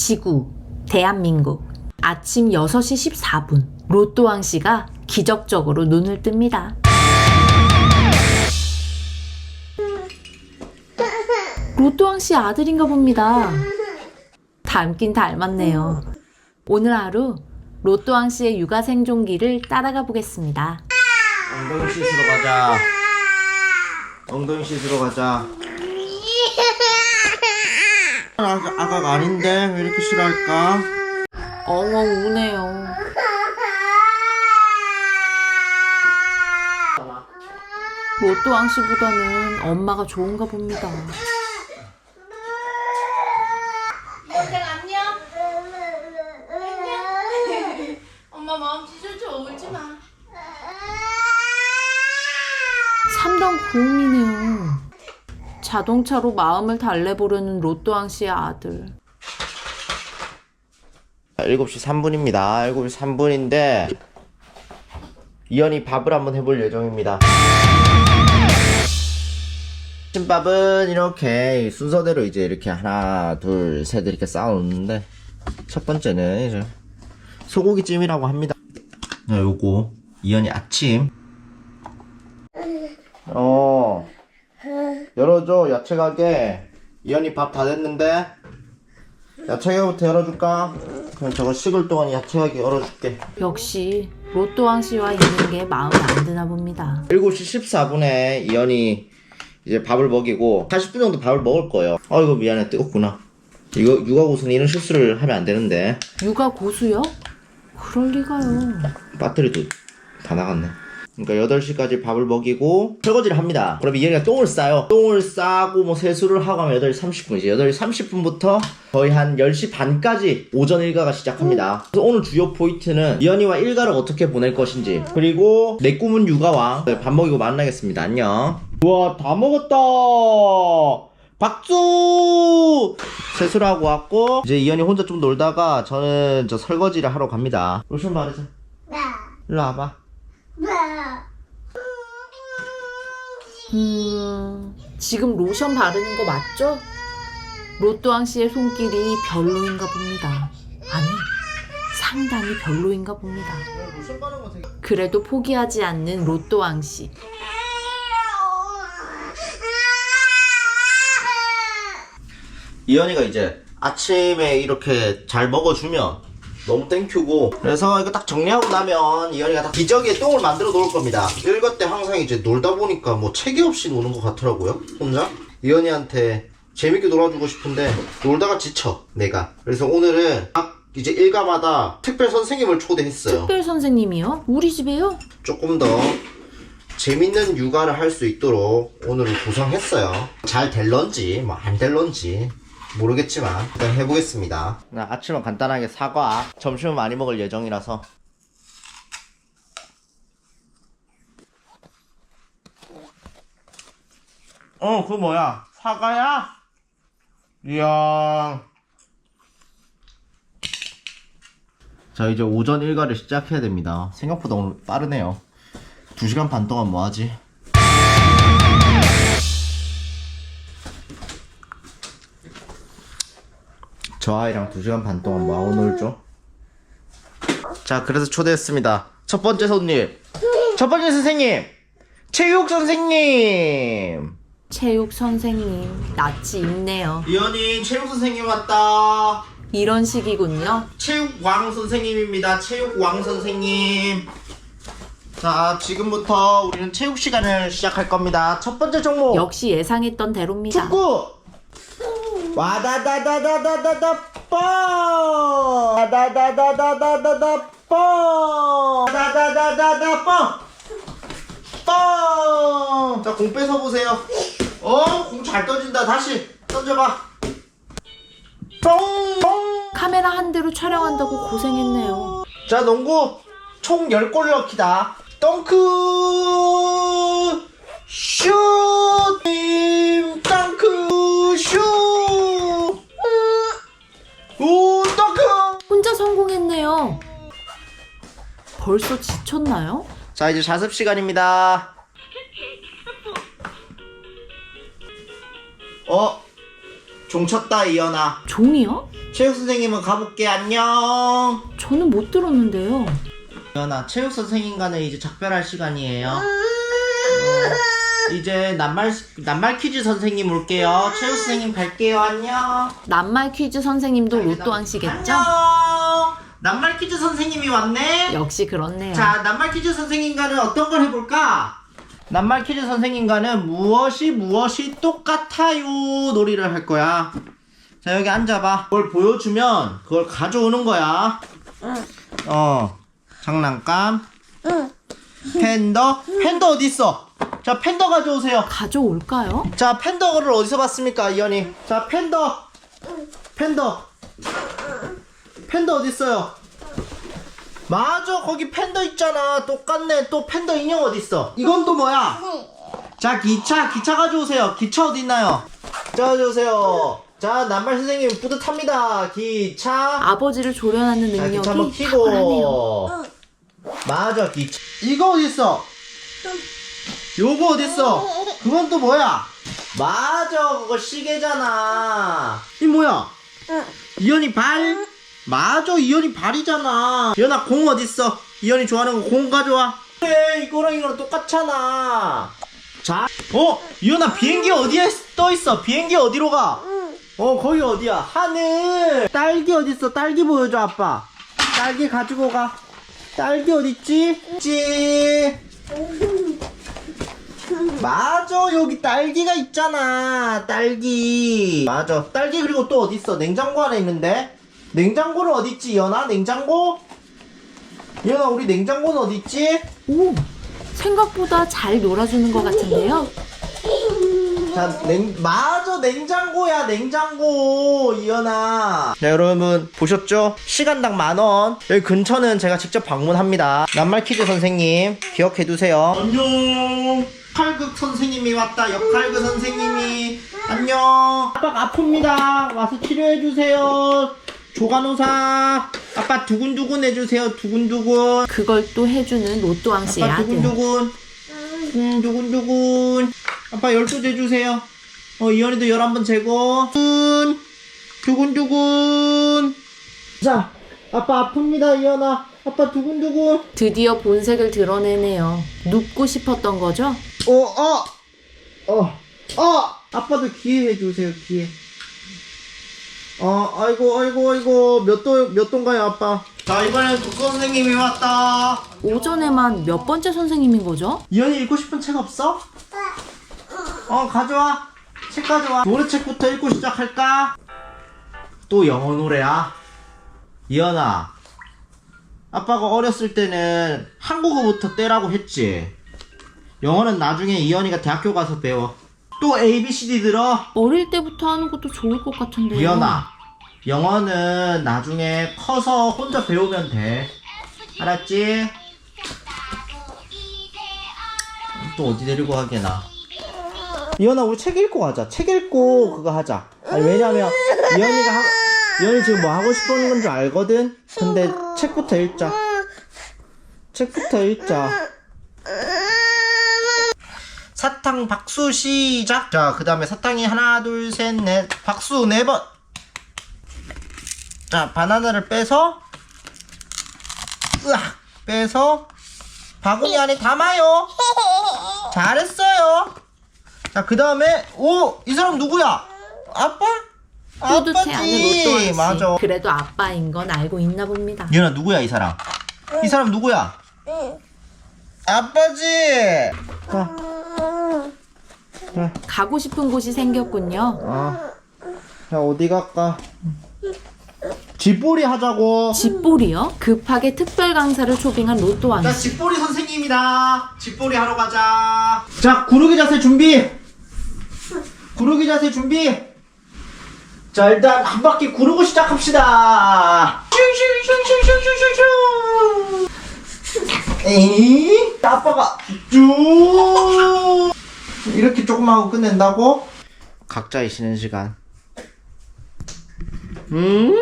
지구, 대한민국. 아침 6시 14분. 로또왕 씨가 기적적으로 눈을 뜹니다. 로또왕 씨 아들인가 봅니다. 닮긴 닮았네요. 오늘 하루 로또왕 씨의 육아 생존기를 따라가 보겠습니다. 엉덩이 씻으러 가자. 엉덩이 씻으러 가자. 아가, 아가가 아닌데 왜 이렇게 싫어할까? 엉엉 우네요. 로또 왕 씨보다는 엄마가 좋은가 봅니다. 영생 안녕. 안녕. 엄마 마음 찢어져 울지 마. 3단 고음이네요. 자동차로 마음을 달래보려는 로또왕 씨의 아들. 7시 3분입니다. 7시 3분인데 이현이 밥을 한번 해볼 예정입니다. 아침밥은 이렇게 순서대로 이제 이렇게 하나, 둘, 셋 이렇게 쌓아놓는데 첫 번째는 이제 소고기찜이라고 합니다. 자, 요거 이현이 아침. 어. 열어줘 야채 가게. 이현이 밥 다 됐는데 야채 가게부터 열어줄까? 그럼 저거 식을 동안 야채 가게 열어줄게. 역시 로또 왕 씨와 있는 게 마음에 안 드나 봅니다. 7시 14분에 이현이 이제 밥을 먹이고 40분 정도 밥을 먹을 거예요. 아이고 미안해 뜨겁구나. 이거 육아 고수는 이런 실수를 하면 안 되는데 육아 고수요? 그럴 리가요. 배터리도 다 나갔네. 그러니까 8시까지 밥을 먹이고 설거지를 합니다. 그럼 이현이가 똥을 싸요. 똥을 싸고 뭐 세수를 하고 하면 8시 30분이지. 8시 30분부터 거의 한 10시 반까지 오전 일과가 시작합니다. 그래서 오늘 주요 포인트는 이현이와 일과를 어떻게 보낼 것인지 그리고 내 꿈은 육아왕 밥 먹이고 만나겠습니다. 안녕. 우와 다 먹었다. 박수! 세수를 하고 왔고 이제 이현이 혼자 좀 놀다가 저는 저 설거지를 하러 갑니다. 로션 바르자. 일로 와봐. 음, 지금 로션 바르는 거 맞죠? 로또왕 씨의 손길이 별로인가 봅니다. 아니, 상당히 별로인가 봅니다. 그래도 포기하지 않는 로또왕 씨. 이현이가 이제 아침에 이렇게 잘 먹어주면 너무 땡큐고 그래서 이거 딱 정리하고 나면 이현이가 다 기저귀에 똥을 만들어 놓을 겁니다 일과 때 항상 이제 놀다 보니까 뭐 체계 없이 노는 것 같더라고요 혼자 이현이한테 재밌게 놀아주고 싶은데 놀다가 지쳐 내가 그래서 오늘은 각 이제 일과마다 특별 선생님을 초대했어요 특별 선생님이요? 우리 집에요? 조금 더 재밌는 육아를 할 수 있도록 오늘은 구성했어요. 잘 될런지 뭐 안 될런지 모르겠지만 일단 해보겠습니다. 나 아침은 간단하게 사과, 점심은 많이 먹을 예정이라서 어, 그거 뭐야? 사과야? 이야. 자, 이제 오전 일과를 시작해야 됩니다. 생각보다 오늘 빠르네요. 2시간 반 동안 뭐 하지? 저 아이랑 2시간 반 동안 뭐 하고 놀죠? 자, 그래서 초대했습니다. 첫 번째 손님. 첫 번째 선생님. 체육 선생님. 체육 선생님, 낯이 있네요. 이현이 체육 선생님 왔다. 이런 식이군요. 체육왕 선생님입니다. 체육왕 선생님. 자, 지금부터 우리는 체육 시간을 시작할 겁니다. 첫 번째 종목. 역시 예상했던 대로입니다. 축구. 와다다다다다다다 뻥. 와다다다다다다다 뻥. 와다다다다다 뻥. 뻥. 자, 공 뺏어 보세요. 어, 공잘 떠진다. 다시 던져봐. 뻥. 뻥. 카메라 한 대로 촬영한다고 고생했네요. 자, 농구 총 10골 넣기다. 덩크! 슛! 성공했네요. 벌써 지쳤나요? 자, 이제 자습 시간입니다. 어? 종 쳤다, 이현아. 종이요? 체육 선생님은 가볼게 안녕. 저는 못 들었는데요. 연아 체육 선생님과는 이제 작별할 시간이에요. 어, 이제 낱말 낱말 퀴즈 선생님 올게요. 체육 선생님 갈게요. 안녕. 낱말 퀴즈 선생님도 로또왕 씨겠죠? 안녕. 낱말 퀴즈 선생님이 왔네. 역시 그렇네요. 자, 낱말 퀴즈 선생님과는 어떤 걸 해볼까? 낱말 퀴즈 선생님과는 무엇이 무엇이 똑같아요 놀이를 할 거야. 자, 여기 앉아봐. 그걸 보여주면 그걸 가져오는 거야. 어, 장난감. 팬더. 팬더 어디 있어? 자, 팬더 가져오세요. 가져올까요? 자, 팬더를 어디서 봤습니까, 이현이? 자, 팬더. 팬더. 팬더 어디 있어요? 맞아, 거기 팬더 있잖아. 똑같네. 또 팬더 인형 어디 있어? 이건 또 뭐야? 자, 기차, 기차 가져오세요. 기차 어디 있나요? 자, 가져오세요. 자, 남발 선생님 뿌듯합니다. 기차. 아버지를 조련하는 자, 기차 한번 능력이 탁월하네요. 키고. 맞아, 기차. 이거 어디 있어? 요거 어디 있어? 그건 또 뭐야? 맞아, 그거 시계잖아. 이 뭐야? 이현이 발? 맞아, 이현이 발이잖아. 이현아, 공 어디 있어? 이현이 좋아하는 거 공 가져와. 그래, 이거랑 이거랑 똑같잖아. 자, 어, 이현아 비행기 어디에 떠 있어? 비행기 어디로 가? 어, 거기 어디야? 하늘. 딸기 어디 있어? 딸기 보여줘, 아빠. 딸기 가지고 가. 딸기 있지? 있지. 맞아, 여기 딸기가 있잖아. 딸기. 맞아. 딸기 그리고 또 어디 있어? 냉장고 안에 있는데. 냉장고는 어디 있지, 연아? 냉장고? 연아, 우리 냉장고는 어디 있지? 오, 생각보다 잘 놀아주는 것 같은데요. 자, 냉, 맞아, 냉장고야, 냉장고, 이현아. 자, 여러분, 보셨죠? 시간당 만원. 여기 근처는 제가 직접 방문합니다. 낱말 퀴즈 선생님, 기억해두세요. 안녕. 칼극 선생님이 왔다, 역칼극 선생님이. 안녕. 아빠가 아픕니다. 와서 치료해주세요. 조간호사. 아빠 두근두근 해주세요, 두근두근. 그걸 또 해주는 로또왕 씨의 아빠 아들. 두근두근 음 두근두근 아빠 열두 재주세요 어 이현이도 열한 번 재고 두근 두근두근 자 아빠 아픕니다 이현아 아빠 두근두근 드디어 본색을 드러내네요. 눕고 싶었던 거죠? 어어어어 어, 어. 아빠도 기회 해주세요 기회 어 아이고 아이고 아이고 몇 도몇 도인가요 아빠 자 이번엔 독서 선생님이 왔다 오전에만 몇 번째 선생님인 거죠? 이현이 읽고 싶은 책 없어? 어 가져와 책 가져와 노래책부터 읽고 시작할까? 또 영어 노래야? 이현아 아빠가 어렸을 때는 한국어부터 떼라고 했지 영어는 나중에 이현이가 대학교 가서 배워 또 ABCD 들어? 어릴 때부터 하는 것도 좋을 것 같은데요. 이현아 영어는 나중에 커서 혼자 배우면 돼. 알았지? 또 어디 데리고 가게 나? 이현아 우리 책 읽고 가자. 책 읽고 그거 하자. 아니 왜냐면 이현이가 하, 이현이 지금 뭐 하고 싶은 건 줄 알거든? 근데 책부터 읽자. 책부터 읽자 사탕 박수 시작. 자 그 다음에 사탕이 하나 둘 셋 넷. 박수 네 번 자 바나나를 빼서 으악 빼서 바구니 안에 담아요. 잘했어요. 자 그 다음에 오 이 사람 누구야? 아빠? 뿌듯해 씨. 맞아. 그래도 아빠인 건 알고 있나 봅니다. 유나 누구야 이 사람? 이 사람 누구야? 아빠지. 자, 자, 가고 싶은 곳이 생겼군요. 아, 자 어디 갈까 집보리 하자고 집볼이요? 급하게 특별 강사를 초빙한 로또 왕 자, 씨. 집보리 선생님이다. 집보리 하러 가자. 자, 구르기 자세 준비. 구르기 자세 준비. 자, 일단 한 바퀴 구르고 시작합시다. 슝슝슝슝슝슝슝. 에이, 아빠가 쭉 이렇게 조금 하고 끝낸다고? 각자의 쉬는 시간. 음?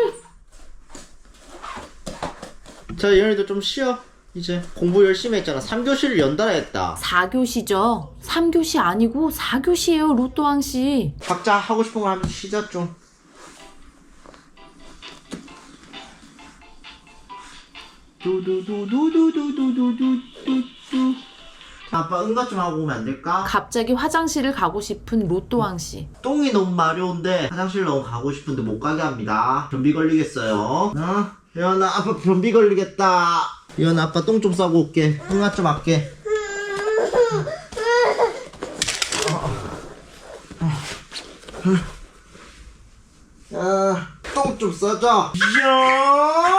자, 얘네들 좀 쉬어. 이제 공부 열심히 했잖아. 3교시를 연달아 했다. 4교시죠. 3교시 아니고 4교시예요, 로또왕 씨. 각자 하고 싶은 거 하면 쉬자 좀. 두두두두두두두두두 아빠 응가 좀 하고 오면 안 될까? 갑자기 화장실을 가고 싶은 로또왕 씨. 똥이 너무 마려운데 화장실 너무 가고 싶은데 못 가게 합니다. 변비 걸리겠어요. 어? 예언아 아빠 변비 걸리겠다. 예언아 아빠 똥 좀 싸고 올게. 응아 좀 할게. 아, 똥좀 싸자. 이야!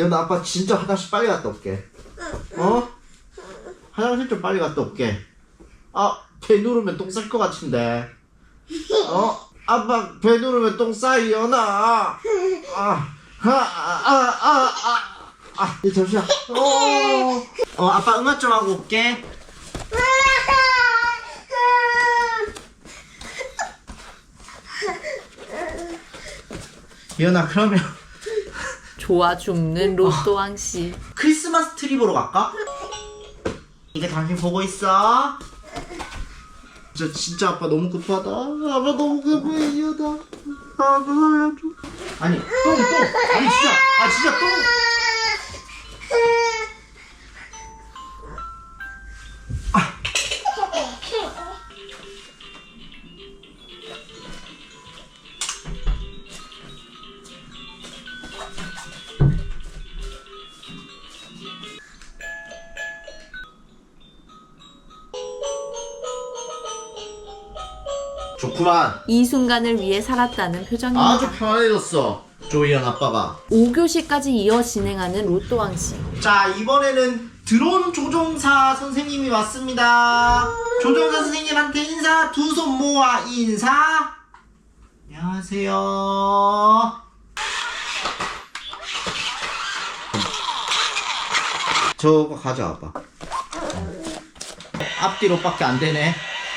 예언아 아빠 진짜 화장실 빨리 갔다 올게. 어? 화장실 좀 빨리 갔다 올게. 아, 배 누르면 똥 쌀 것 같은데. 어? 아빠, 배 누르면 똥 싸이연아. 아, 아, 아, 아, 아, 아. 아, 네, 잠시만. 어, 어, 아빠 응아 좀 하고 올게. 이연아, 그러면 좋아 죽는 로또왕 씨. 크리스마스 트리 보러 갈까? 이게 당신 보고 있어. 진짜 진짜 아빠 너무 급하다. 아빠 너무 급해 이하다. 아빠 살려줘. 아니 똥 똥. 아니 진짜 아 진짜 똥. 좋구만. 이 순간을 위해 살았다는 표정입니다. 아주 편안해졌어. 조이현 아빠가. 5교시까지 이어 진행하는 로또 왕 씨. 자 이번에는 드론 조종사 선생님이 왔습니다. 조종사 선생님한테 인사 두 손 모아 인사. 안녕하세요. 저거 가져와봐. 앞뒤로밖에 안 되네.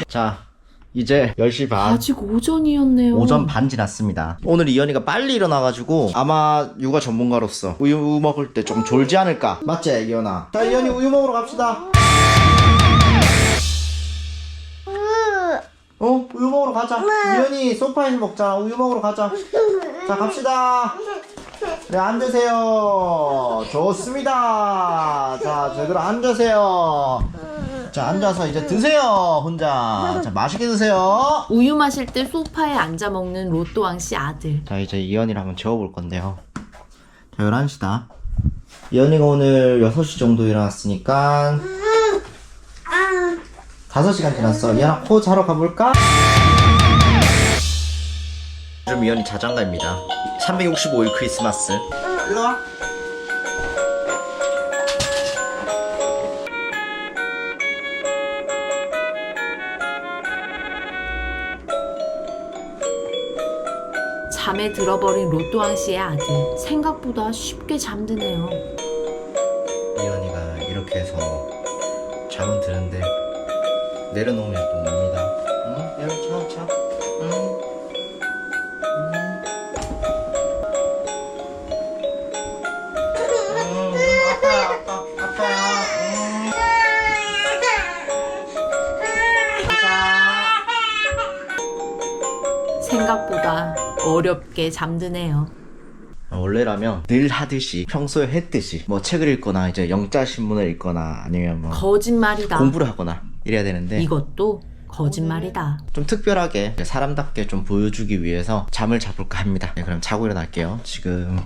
자 이제 10시 반. 아직 오전이었네요. 오전 반 지났습니다. 오늘 이현이가 빨리 일어나가지고 아마 육아 전문가로서 우유 먹을 때 좀 졸지 않을까. 맞지, 이현아? 자, 이현이 우유 먹으러 갑시다. 어? 우유 먹으러 가자. 이현이 소파에서 먹자. 우유 먹으러 가자. 자, 갑시다. 네, 앉으세요. 좋습니다. 자, 제대로 앉으세요. 자, 앉아서 이제 드세요. 혼자. 자, 맛있게 드세요. 우유 마실 때 소파에 앉아 먹는 로또 왕 씨 아들. 자 이제 이현이를 한번 재워볼 건데요 자 11시다 이현이가 오늘 6시 정도 일어났으니까 5시간 지났어 이현아 코 자러 가볼까? 요즘 이현이 자장가입니다 365일 크리스마스 일로와 잠에 들어버린 로또왕 씨의 아들. 생각보다 쉽게 잠드네요. 이현이가 이렇게 해서 잠은 드는데 내려놓으면 또 옵니다 응? 내려 차, 차. 응. 응. 응, 아빠야, 아빠, 아빠야. 응. 가자. 생각보다 어렵게 잠드네요. 원래라면 늘 하듯이 평소에 했듯이 뭐 책을 읽거나 이제 영자 신문을 읽거나 아니면 뭐 거짓말이다. 공부를 하거나 이래야 되는데 이것도 거짓말이다. 좀 특별하게 사람답게 좀 보여주기 위해서 잠을 자볼까 합니다. 네, 그럼 자고 일어날게요. 지금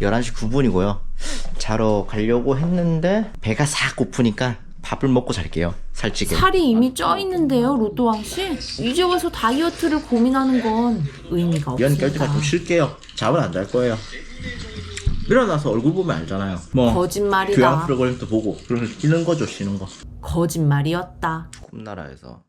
11시 9분이고요. 자러 가려고 했는데 배가 싹 고프니까 밥을 먹고 잘게요. 살찌게. 살이 이미 쪄 있는데요, 로또왕 씨. 이제 와서 다이어트를 고민하는 건 의미가 연 없습니다. 결제가 좀 쉴게요. 잠은 안 잘 거예요. 일어나서 얼굴 보면 알잖아요. 뭐 거짓말이다. 교양 프로그램도 보고 그러면 쉬는 거죠, 쉬는 거. 거짓말이었다. 꿈나라에서